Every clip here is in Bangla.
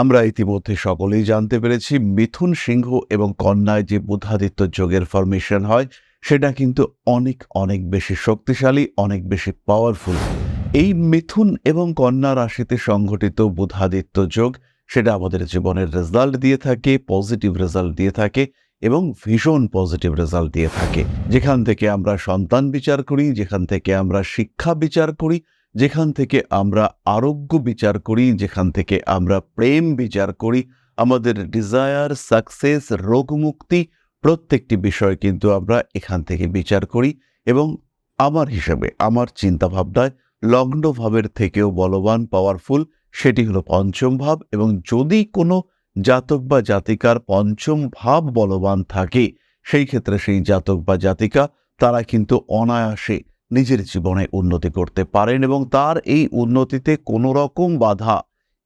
আমরা ইতিমধ্যে সকলেই জানতে পেরেছি, মিথুন সিংহ এবং কন্যায় যে বুধাদিত্য যোগের ফরমেশন হয়, সেটা কিন্তু অনেক অনেক বেশি শক্তিশালী, অনেক বেশি পাওয়ারফুল এই মিথুন এবং কন্যা রাশিতে সংঘটিত বুধাদিত্য যোগ, সেটা আমাদের জীবনের রেজাল্ট দিয়ে থাকে পজিটিভ রেজাল্ট দিয়ে থাকে এবং ভীষণ পজিটিভ রেজাল্ট দিয়ে থাকে। যেখান থেকে আমরা সন্তান বিচার করি, যেখান থেকে আমরা শিক্ষা বিচার করি যেখান থেকে আমরা আরোগ্য বিচার করি, যেখান থেকে আমরা প্রেম বিচার করি, আমাদের ডিজায়ার সাকসেস রোগমুক্তি, প্রত্যেকটি বিষয় কিন্তু আমরা এখান থেকে বিচার করি এবং আমার হিসেবে, আমার চিন্তাভাবনায় লগ্ন ভাবের থেকেও বলবান পাওয়ারফুল সেটি হলো পঞ্চম ভাব এবং যদি কোনো জাতক বা জাতিকার পঞ্চম ভাব বলবান থাকে, সেই ক্ষেত্রে সেই জাতক বা জাতিকা, তারা কিন্তু অনায়াসে নিজের জীবনে উন্নতি করতে পারেন এবং তার এই উন্নতিতে কোনো রকম বাধা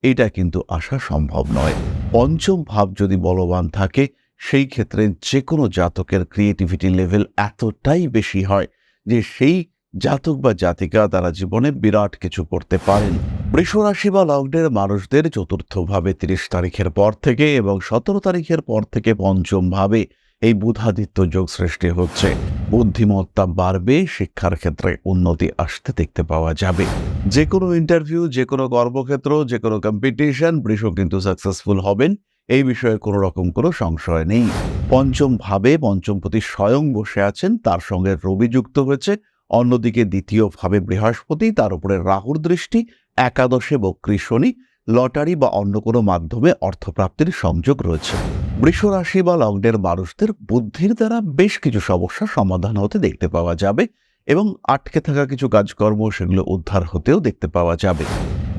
এটা কিন্তু আসা সম্ভব নয়। পঞ্চম ভাব যদি বলবান থাকে, সেই ক্ষেত্রে যে কোনো জাতকের ক্রিয়েটিভিটি লেভেল এতটাই বেশি হয় যে সেই জাতক বা জাতিকা তারা জীবনে বিরাট কিছু করতে পারেন। বৃষ রাশি বা লগ্নের মানুষদের চতুর্থভাবে তিরিশ তারিখের পর থেকে এবং সতেরো তারিখের পর থেকে পঞ্চম ভাবে এই বুধাদিত্য যোগ সৃষ্টি হচ্ছে। বুদ্ধিমত্তা বাড়বে, শিক্ষার ক্ষেত্রে উন্নতি আসতে দেখতে পাওয়া যাবে। যে কোনো ইন্টারভিউ যে কোনো কর্মক্ষেত্র যে কোনো কম্পিটিশন বৃষ কিন্তু সাকসেসফুল হবেন। এই বিষয়ে কোনো রকম কোনো সংশয় নেই। পঞ্চম ভাবে পঞ্চমপতি স্বয়ং বসে আছেন, তার সঙ্গে রবি যুক্ত হয়েছে। অন্যদিকে দ্বিতীয় ভাবে বৃহস্পতি, তার উপরে রাহুর দৃষ্টি, একাদশে বক্রী শনি, লটারি বা অন্য কোনো মাধ্যমে অর্থপ্রাপ্তির সংযোগ রয়েছে। বৃষ রাশি বা লগ্নের মানুষদের বুদ্ধির দ্বারা বেশ কিছু সমস্যার সমাধান হতে দেখতে পাওয়া যাবে এবং আটকে থাকা কিছু কাজকর্ম সেগুলো উদ্ধার হতেও দেখতে পাওয়া যাবে।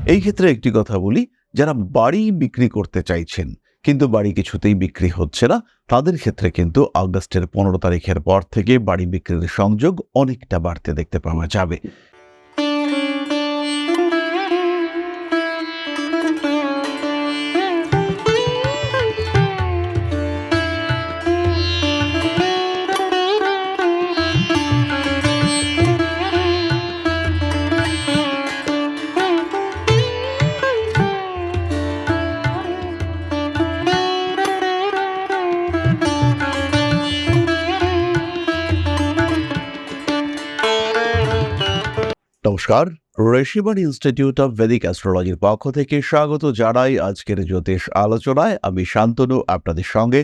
এই ক্ষেত্রে একটি কথা বলি, যারা বাড়ি বিক্রি করতে চাইছেন কিন্তু বাড়ি কিছুতেই বিক্রি হচ্ছে না, তাদের ক্ষেত্রে কিন্তু আগস্টের পনেরো তারিখের পর থেকে বাড়ি বিক্রির সংযোগ অনেকটা বাড়তে দেখতে পাওয়া যাবে। নমস্কার। ঋষিবাণ ইনস্টিটিউট অফ ভেদিক অ্যাস্ট্রোলজির পক্ষ থেকে স্বাগত জানাই আজকের জ্যোতিষ আলোচনায়। আমি শান্তনু, আপনাদের সঙ্গে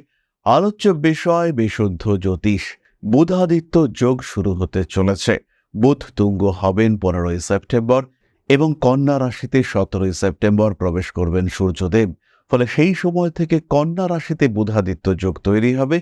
আলোচ্য বিষয় বিশুদ্ধ জ্যোতিষ। বুধাদিত্য যোগ শুরু হতে চলেছে। বুধ তুঙ্গ হবেন পনেরোই সেপ্টেম্বর এবং কন্যা রাশিতে সতেরোই সেপ্টেম্বর প্রবেশ করবেন সূর্যদেব। ফলে সেই সময় থেকে কন্যা রাশিতে বুধাদিত্য যোগ তৈরি হবে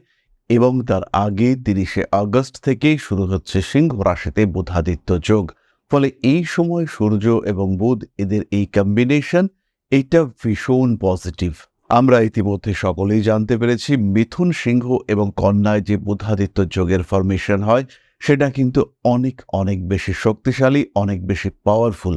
এবং তার আগে তিরিশে আগস্ট থেকেই শুরু হচ্ছে সিংহ রাশিতে বুধাদিত্য যোগ। ফলে এই সময় সূর্য এবং বুধ এদের এই কম্বিনেশন এটা ভীষণ পজিটিভ আমরা ইতিমধ্যে সকলেই জানতে পেরেছি মিথুন সিংহ এবং কন্যায় যে বুধাদিত্য যোগের ফরমেশন হয়, সেটা কিন্তু অনেক অনেক বেশি শক্তিশালী, অনেক বেশি পাওয়ারফুল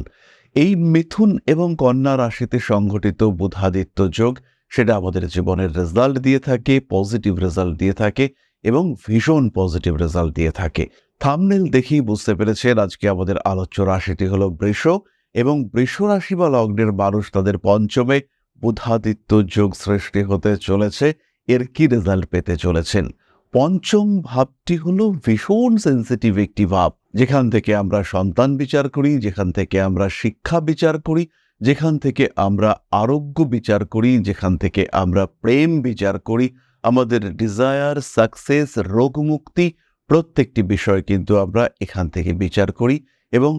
এই মিথুন এবং কন্যা রাশিতে সংঘটিত বুধাদিত্য যোগ, সেটা আমাদের জীবনের রেজাল্ট দিয়ে থাকে পজিটিভ রেজাল্ট দিয়ে থাকে এবং ভীষণ পজিটিভ রেজাল্ট দিয়ে থাকে। থামনেল দেখেই বুঝতে পেরেছেন আজকে আমাদের আলোচ্য রাশিটি হলো বৃষ এবং বৃষ রাশি বা লগ্নের মানুষ তাদের পঞ্চমে বুধাদিত্য যোগ সৃষ্টি হতে চলেছে। এর কি রেজাল্ট পেতে চলেছেন? পঞ্চম ভাবটি হলো ভীষণ সেন্সিটিভ একটি ভাব। যেখান থেকে আমরা সন্তান বিচার করি, যেখান থেকে আমরা শিক্ষা বিচার করি, যেখান থেকে আমরা আরোগ্য বিচার করি, যেখান থেকে আমরা প্রেম বিচার করি। আমাদের ডিজায়ার সাকসেস রোগমুক্তি প্রত্যেকটি বিষয় কিন্তু আমরা এখান থেকে বিচার করি এবং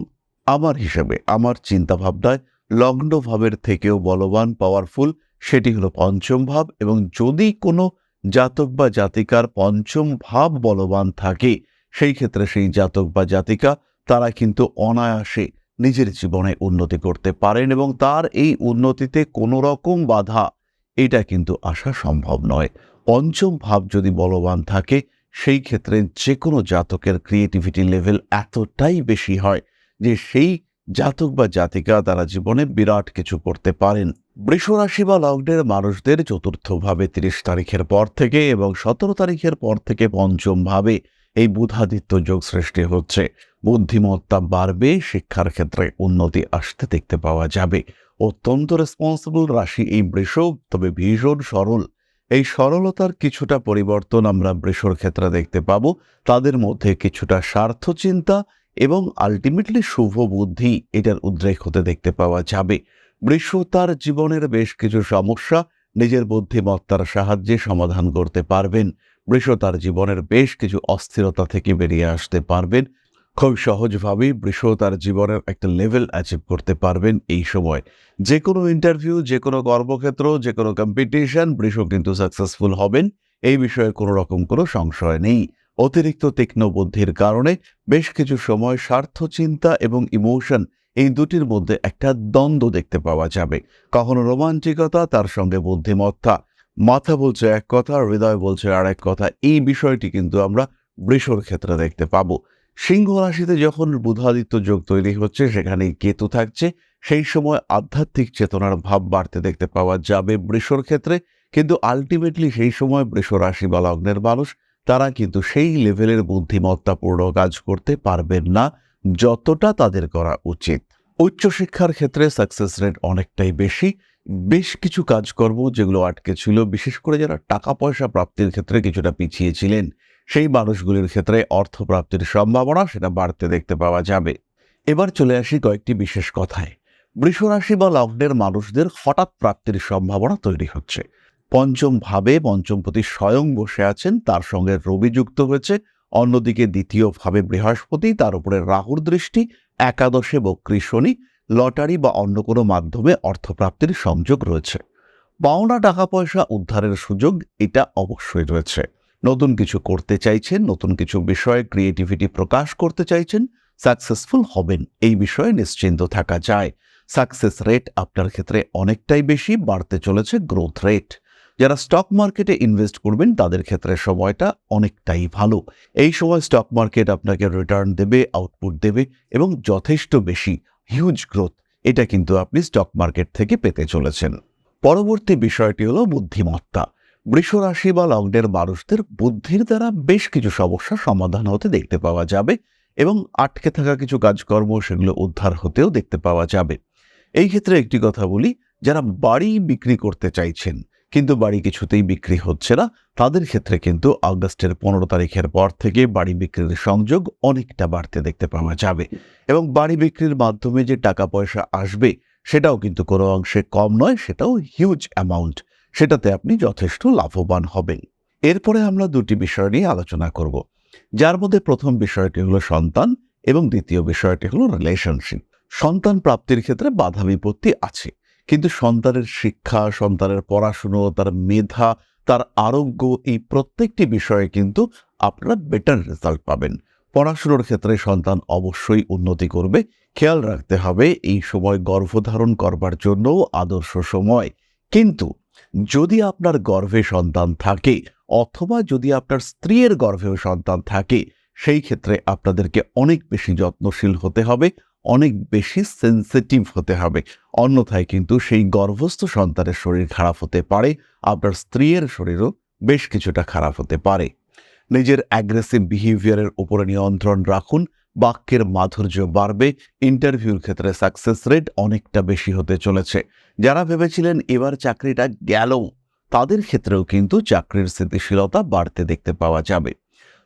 আমার হিসেবে, আমার চিন্তাভাবনায় লগ্ন ভাবের থেকেও বলবান পাওয়ারফুল সেটি হলো পঞ্চম ভাব এবং যদি কোনো জাতক বা জাতিকার পঞ্চম ভাব বলবান থাকে, সেই ক্ষেত্রে সেই জাতক বা জাতিকা তারা কিন্তু অনায়াসে নিজের জীবনে উন্নতি করতে পারেন এবং তার এই উন্নতিতে কোনো রকম বাধা, এটা কিন্তু আসা সম্ভব নয়। পঞ্চম ভাব যদি বলবান থাকে সেই ক্ষেত্রে যে কোনো জাতকের ক্রিয়েটিভিটি লেভেল এতটাই বেশি হয় যে সেই জাতক বা জাতিকা তারা জীবনে বিরাট কিছু করতে পারেন। বৃষ রাশি বা লগ্নের মানুষদের চতুর্থভাবে তিরিশ তারিখের পর থেকে এবং সতেরো তারিখের পর থেকে পঞ্চমভাবে এই বুধাদিত্য যোগ সৃষ্টি হচ্ছে। বুদ্ধিমত্তা বাড়বে, শিক্ষার ক্ষেত্রে উন্নতি আসতে দেখতে পাওয়া যাবে। অত্যন্ত রেসপন্সিবল রাশি এই বৃষ, তবে ভীষণ সরল। এই সরলতার কিছুটা পরিবর্তন আমরা বৃষর ক্ষেত্রে দেখতে পাব। তাদের মধ্যে কিছুটা স্বার্থ চিন্তা এবং আলটিমেটলি শুভ বুদ্ধি এটার উদ্রেক হতে দেখতে পাওয়া যাবে। বৃষ তার জীবনের বেশ কিছু সমস্যা নিজের বুদ্ধিমত্তার সাহায্যে সমাধান করতে পারবেন। বৃষ তার জীবনের বেশ কিছু অস্থিরতা থেকে বেরিয়ে আসতে পারবেন। খুব সহজভাবেই বৃষ তার জীবনের একটা লেভেল অ্যাচিভ করতে পারবেন এই সময়। যে কোনো ইন্টারভিউ যে কোনো কর্মক্ষেত্র যে কোনো কম্পিটিশন বৃষ কিন্তু সাকসেসফুল হবেন। এই বিষয়ে কোনো রকম কোনো সংশয় নেই। অতিরিক্ত তীক্ষ্ণ বুদ্ধির কারণে বেশ কিছু সময় স্বার্থ, চিন্তা এবং ইমোশন এই দুটির মধ্যে একটা দ্বন্দ্ব দেখতে পাওয়া যাবে। কখনো রোমান্টিকতা, তার সঙ্গে বুদ্ধিমত্তা। মাথা বলছে এক কথা, হৃদয় বলছে আর এক কথা। এই বিষয়টি কিন্তু আমরা বৃষর ক্ষেত্রে দেখতে পাবো। সিংহ রাশিতে যখন বুধাদিত্য যোগ তৈরি হচ্ছে সেখানে কেতু থাকছে। সেই সময় আধ্যাত্মিক চেতনার ভাব বাড়তে দেখতে পাওয়া যাবে বৃষর ক্ষেত্রে। কিন্তু আলটিমেটলি সেই সময় বৃষ রাশি বা লগ্নের মানুষ, তারা কিন্তু সেই লেভেলের বুদ্ধিমত্তাপূর্ণ কাজ করতে পারবেন না, যতটা তাদের করা উচিত। উচ্চশিক্ষার ক্ষেত্রে সাকসেস রেট অনেকটাই বেশি। বেশ কিছু কাজকর্ম যেগুলো আটকে ছিল, বিশেষ করে যারা টাকা পয়সা প্রাপ্তির ক্ষেত্রে কিছুটা পিছিয়ে ছিলেন সেই মানুষগুলির ক্ষেত্রে অর্থ প্রাপ্তির সম্ভাবনা সেটা বাড়তে দেখতে পাওয়া যাবে। এবার চলে আসি কয়েকটি বিশেষ কথায়। বৃষরাশি বা লগ্নের মানুষদের হঠাৎ প্রাপ্তির সম্ভাবনা তৈরি হচ্ছে। পঞ্চম ভাবে পঞ্চমপতি স্বয়ং বসে আছেন, তার সঙ্গে রবি যুক্ত হয়েছে। অন্যদিকে দ্বিতীয় ভাবে বৃহস্পতি, তার উপরে রাহুর দৃষ্টি, একাদশে বক্রী শনি, লটারি বা অন্য কোনো মাধ্যমে অর্থপ্রাপ্তির সংযোগ রয়েছে। পাওনা টাকা পয়সা উদ্ধারের সুযোগ, এটা অবশ্যই রয়েছে। নতুন কিছু করতে চাইছেন, নতুন কিছু বিষয়ে ক্রিয়েটিভিটি প্রকাশ করতে চাইছেন সাকসেসফুল হবেন, এই বিষয়ে নিশ্চিন্ত থাকা যায়। সাকসেস রেট আপনার ক্ষেত্রে অনেকটাই বেশি, বাড়তে চলেছে গ্রোথ রেট যারা স্টক মার্কেটে ইনভেস্ট করবেন, তাদের ক্ষেত্রে সময়টা অনেকটাই ভালো। এই সময় স্টক মার্কেট আপনাকে রিটার্ন দেবে আউটপুট দেবে এবং যথেষ্ট বেশি হিউজ গ্রোথ এটা কিন্তু আপনি স্টক মার্কেট থেকে পেতে চলেছেন। পরবর্তী বিষয়টি হলো বুদ্ধিমত্তা। বৃষ রাশি বা লগ্নের মানুষদের বুদ্ধির দ্বারা বেশ কিছু সমস্যা সমাধান হতে দেখতে পাওয়া যাবে এবং আটকে থাকা কিছু কাজকর্ম সেগুলো উদ্ধার হতেও দেখতে পাওয়া যাবে। এই ক্ষেত্রে একটি কথা বলি, যারা বাড়ি বিক্রি করতে চাইছেন কিন্তু বাড়ি কিছুতেই বিক্রি হচ্ছে না, তাদের ক্ষেত্রে কিন্তু আগস্টের পনেরো তারিখের পর থেকে বাড়ি বিক্রির সংযোগ অনেকটা বাড়তে দেখতে পাওয়া যাবে এবং বাড়ি বিক্রির মাধ্যমে যে টাকা পয়সা আসবে সেটাও কিন্তু কোনো অংশে কম নয়, সেটাও হিউজ অ্যামাউন্ট সেটাতে আপনি যথেষ্ট লাভবান হবেন। এরপরে আমরা দুটি বিষয় নিয়ে আলোচনা করব। যার মধ্যে প্রথম বিষয়টি হলো সন্তান এবং দ্বিতীয় বিষয়টি হলো রিলেশনশিপ সন্তান প্রাপ্তির ক্ষেত্রে বাধা বিপত্তি আছে, কিন্তু সন্তানের শিক্ষা, সন্তানের পড়াশুনো, তার মেধা, তার আরোগ্য এই প্রত্যেকটি বিষয়ে কিন্তু আপনারা বেটার রেজাল্ট পাবেন। পড়াশুনোর ক্ষেত্রে সন্তান অবশ্যই উন্নতি করবে, খেয়াল রাখতে হবে এই সময় গর্ভধারণ করবার জন্যও আদর্শ সময়। কিন্তু যদি আপনার গর্ভে সন্তান থাকে অথবা যদি আপনার স্ত্রীর গর্ভেও সন্তান থাকে, সেই ক্ষেত্রে আপনাদেরকে অনেক বেশি যত্নশীল হতে হবে, অনেক বেশি সেন্সিটিভ হতে হবে। অন্যথায় কিন্তু সেই গর্ভস্থ সন্তানের শরীর খারাপ হতে পারে, আপনার স্ত্রীর শরীরও বেশ কিছুটা খারাপ হতে পারে। নিজের অ্যাগ্রেসিভ বিহেভিয়ারের উপরে নিয়ন্ত্রণ রাখুন বাক্যের মাধুর্য বাড়বে ইন্টারভিউর ক্ষেত্রে সাকসেস রেট অনেকটা বেশি হতে চলেছে। যারা ভেবেছিলেন এবার চাকরিটা গেল, তাদের ক্ষেত্রেও কিন্তু চাকরির স্থিতিশীলতা বাড়তে দেখতে পাওয়া যাবে।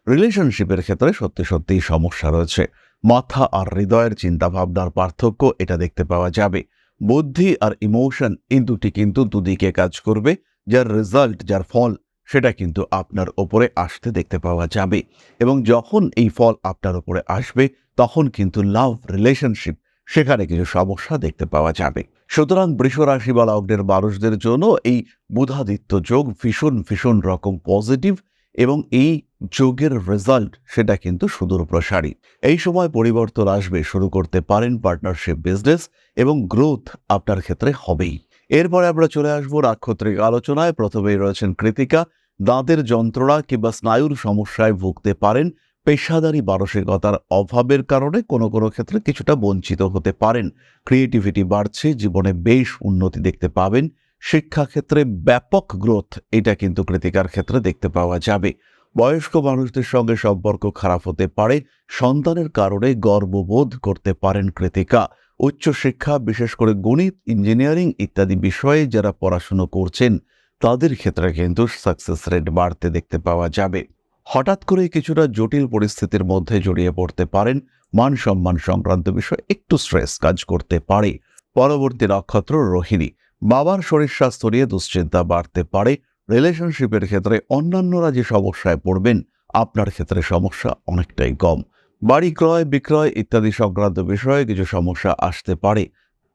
রিলেশনশিপের ক্ষেত্রে সত্যি সত্যিই সমস্যা রয়েছে। মাথা আর হৃদয়ের চিন্তাভাবনার পার্থক্য এটা দেখতে পাওয়া যাবে। বুদ্ধি আর ইমোশন এই দুটি কিন্তু দুদিকে কাজ করবে, যার রেজাল্ট যার ফল সেটা কিন্তু আপনার ওপরে আসতে দেখতে পাওয়া যাবে। এবং যখন এই ফল আপনার ওপরে আসবে, তখন কিন্তু লাভ রিলেশনশিপ সেখানে কিছু সমস্যা দেখতে পাওয়া যাবে। সুতরাং বৃষ রাশি বা লগ্নের মানুষদের জন্য এই বুধাদিত্য যোগ ভীষণ ভীষণ রকম পজিটিভ এবং এই যোগের রেজাল্ট সেটা কিন্তু সুদূর প্রসারী। এই সময় পরিবর্তন আসবে, শুরু করতে পারেন পার্টনারশিপ বিজনেস এবং গ্রোথ আপনার ক্ষেত্রে হবেই। এরপরে আমরা চলে আসব নাক্ষত্রিক আলোচনায়। প্রথমেই রয়েছেন কৃতিকা। দাঁতের যন্ত্রণা কিংবা স্নায়ুর সমস্যায় ভুগতে পারেন। পেশাদারি মানসিকতার অভাবের কারণে কোনো কোনো ক্ষেত্রে কিছুটা বঞ্চিত হতে পারেন। ক্রিয়েটিভিটি বাড়ছে, জীবনে বেশ উন্নতি দেখতে পাবেন। শিক্ষাক্ষেত্রে ব্যাপক গ্রোথ, এটা কিন্তু কৃতিকার ক্ষেত্রে দেখতে পাওয়া যাবে। বয়স্ক মানুষদের সঙ্গে সম্পর্ক খারাপ হতে পারে। সন্তানের কারণে গর্ববোধ করতে পারেন কৃতিকা। উচ্চশিক্ষা, বিশেষ করে গণিত, ইঞ্জিনিয়ারিং ইত্যাদি বিষয়ে যারা পড়াশুনো করছেন, তাদের ক্ষেত্রে কিন্তু সাকসেস রেট বাড়তে দেখতে পাওয়া যাবে। হঠাৎ করে কিছুটা জটিল পরিস্থিতির মধ্যে জড়িয়ে পড়তে পারেন, মান সম্মান সংক্রান্ত বিষয় একটু স্ট্রেস কাজ করতে পারে। পরবর্তী নক্ষত্র রোহিণী, বাবার শরীর স্বাস্থ্য নিয়ে দুশ্চিন্তা বাড়তে পারে রিলেশনশিপের ক্ষেত্রে অন্যান্যরা যে সমস্যায় পড়বেন, আপনার ক্ষেত্রে সমস্যা অনেকটাই কম। বাড়ি ক্রয়, বিক্রয় ইত্যাদি সংক্রান্ত বিষয়ে কিছু সমস্যা আসতে পারে।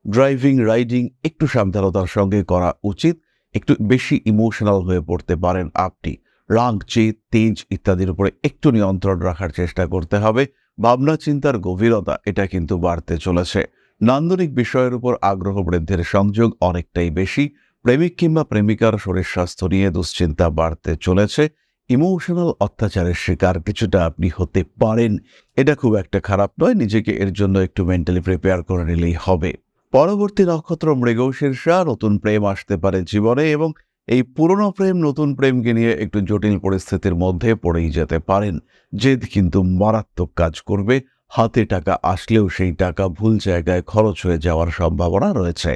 ড্রাইভিং, রাইডিং একটু সাবধানতার সঙ্গে করা উচিত। একটু বেশি ইমোশনাল হয়ে পড়তে পারেন আপনি। রাগ চেত তেজ ইত্যাদির উপরে একটু নিয়ন্ত্রণ রাখার চেষ্টা করতে হবে। ভাবনা, চিন্তার গভীরতা এটা কিন্তু বাড়তে চলেছে। নান্দনিক বিষয়ের উপর আগ্রহ বৃদ্ধির সংযোগ অনেকটাই বেশি। প্রেমিক কিংবা প্রেমিকার শরীর স্বাস্থ্য নিয়ে দুশ্চিন্তা বাড়তে চলেছে। ইমোশনাল অত্যাচারের শিকার কিছুটা আপনি হতে পারেন। এটা খুব একটা খারাপ নয়, নিজেকে এর জন্য একটু মেন্টালি প্রিপেয়ার করে নিলেই হবে। পরবর্তী নক্ষত্র মৃগশীর্ষা নতুন প্রেম আসতে পারে জীবনে এবং এই পুরনো প্রেম, নতুন প্রেমকে নিয়ে একটু জটিল পরিস্থিতির মধ্যে পড়েই যেতে পারেন। জেদ কিন্তু মারাত্মক কাজ করবে, হাতে টাকা আসলেও সেই টাকা ভুল জায়গায় খরচ হয়ে যাওয়ার সম্ভাবনা রয়েছে।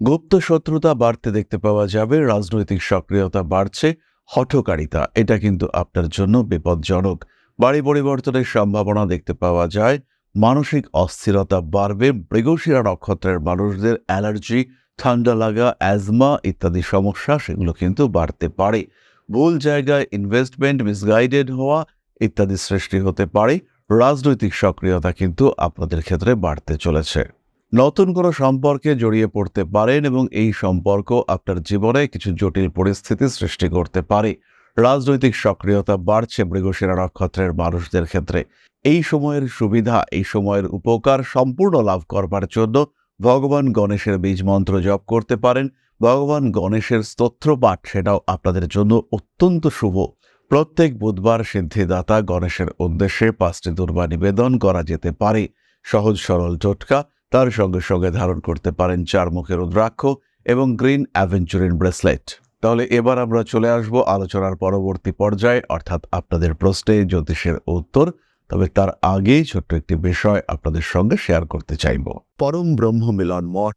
গুপ্ত শত্রুতা বাড়তে দেখতে পাওয়া যাবে, রাজনৈতিক সক্রিয়তা বাড়ছে হঠকারিতা। এটা কিন্তু আপনার জন্য বিপজ্জনক। বাড়ি পরিবর্তনের সম্ভাবনা দেখতে পাওয়া যায়। মানসিক অস্থিরতা বাড়বে। মৃগশিরা নক্ষত্রের মানুষদের অ্যালার্জি, ঠান্ডা লাগা, অ্যাজমা ইত্যাদি সমস্যা, সেগুলো কিন্তু বাড়তে পারে। ভুল জায়গায় ইনভেস্টমেন্ট মিসগাইডেড হওয়া ইত্যাদি সৃষ্টি হতে পারে। রাজনৈতিক সক্রিয়তা কিন্তু আপনাদের ক্ষেত্রে বাড়তে চলেছে। নতুন কোনো সম্পর্কে জড়িয়ে পড়তে পারেন এবং এই সম্পর্ক আপনার জীবনে কিছু জটিল পরিস্থিতি সৃষ্টি করতে পারে। রাজনৈতিক সক্রিয়তা বাড়ছে মৃগশিরা নক্ষত্রের মানুষদের ক্ষেত্রে। এই সময়ের সুবিধা, এই সময়ের উপকার সম্পূর্ণ লাভ করবার জন্য ভগবান গণেশের বীজ মন্ত্র জপ করতে পারেন। ভগবান গণেশের স্তোত্র পাঠ সেটাও আপনাদের জন্য অত্যন্ত শুভ। প্রত্যেক বুধবার সিদ্ধিদাতা গণেশের উদ্দেশ্যে পাঁচটি দুর্বা নিবেদন করা যেতে পারে। সহজ সরল টোটকা তার সঙ্গে সঙ্গে ধারণ করতে পারেন চার মুখের রুদ্রাক্ষ এবং গ্রিন অ্যাভেঞ্চুরিন ব্রেসলেট। তাহলে এবার আমরা চলে আসব আলোচনার পরবর্তী পর্যায়ে, অর্থাৎ আপনাদের প্রশ্নে জ্যোতিষের উত্তর, তবে তার আগেই ছোট্ট একটি বিষয় আপনাদের সঙ্গে শেয়ার করতে চাইব। পরম ব্রহ্ম মিলন মঠ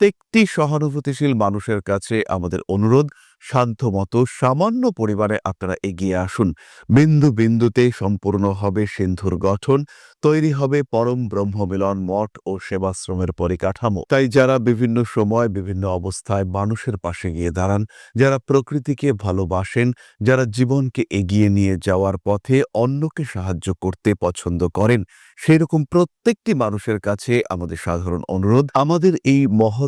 প্রত্যেকটি সহানুভূতিশীল মানুষের কাছে আমাদের অনুরোধ শান্তমতো সামান্য পরিমাণে আপনারা এগিয়ে আসুন। বিন্দু বিন্দুতে সম্পূর্ণ হবে সিন্ধুর গঠন, তৈরি হবে পরম ব্রহ্মমিলন মঠ ও সেবাশ্রমের পরিকাঠামো। তাই যারা বিভিন্ন সময় বিভিন্ন অবস্থায় মানুষের পাশে গিয়ে দাঁড়ান, যারা প্রকৃতিকে ভালোবাসেন, যারা জীবনকে এগিয়ে নিয়ে যাওয়ার পথে অন্যকে সাহায্য করতে পছন্দ করেন, সেরকম প্রত্যেকটি মানুষের কাছে আমাদের সাধারণ অনুরোধ, আমাদের এই মহৎ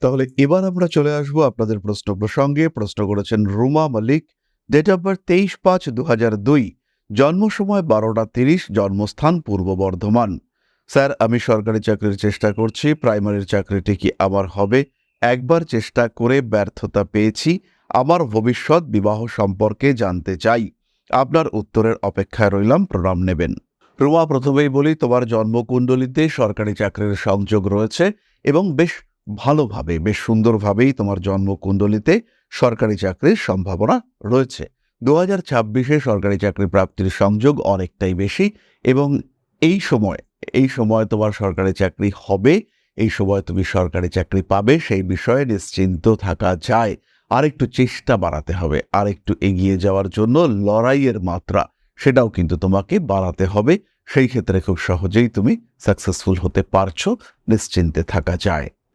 তাহলে এবার আমরা চলে আসব আপনাদের প্রশ্ন প্রসঙ্গে। প্রশ্ন করেছেন Ruma Malik. Date of birth তেইশ পাঁচ দু হাজার দুই। জন্ম সময় বারোটা তিরিশ, জন্মস্থান পূর্ব বর্ধমান। স্যার, আমি সরকারি চাকরির চেষ্টা করছি, প্রাইমারির চাকরিটি কি আমার হবে। একবার চেষ্টা করে ব্যর্থতা পেয়েছি, আমার ভবিষ্যৎ বিবাহ সম্পর্কে জানতে চাই। আপনার উত্তরের অপেক্ষায় রইলাম, প্রণাম নেবেন। রুমা, প্রথমেই বলি, তোমার জন্মকুণ্ডলিতে সরকারি চাকরির সংযোগ রয়েছে এবং বেশ ভালোভাবে, বেশ সুন্দরভাবেই তোমার জন্মকুণ্ডলিতে সরকারি চাকরির সম্ভাবনা রয়েছে। দু হাজার ছাব্বিশে সরকারি চাকরি প্রাপ্তির সংযোগ অনেকটাই বেশি এবং এই সময় এই সময় তোমার সরকারি চাকরি হবে, এই সময় তুমি সরকারি চাকরি পাবে, সেই বিষয়ে নিশ্চিন্ত থাকা যায়। আর একটু চেষ্টা বাড়াতে হবে আর একটু এগিয়ে যাওয়ার জন্য লড়াইয়ের মাত্রা সেটাও কিন্তু তোমাকে বাড়াতে হবে। সেই ক্ষেত্রে খুব সহজেই তুমি সাকসেসফুল হতে পারছ, নিশ্চিন্তে থাকা যায়।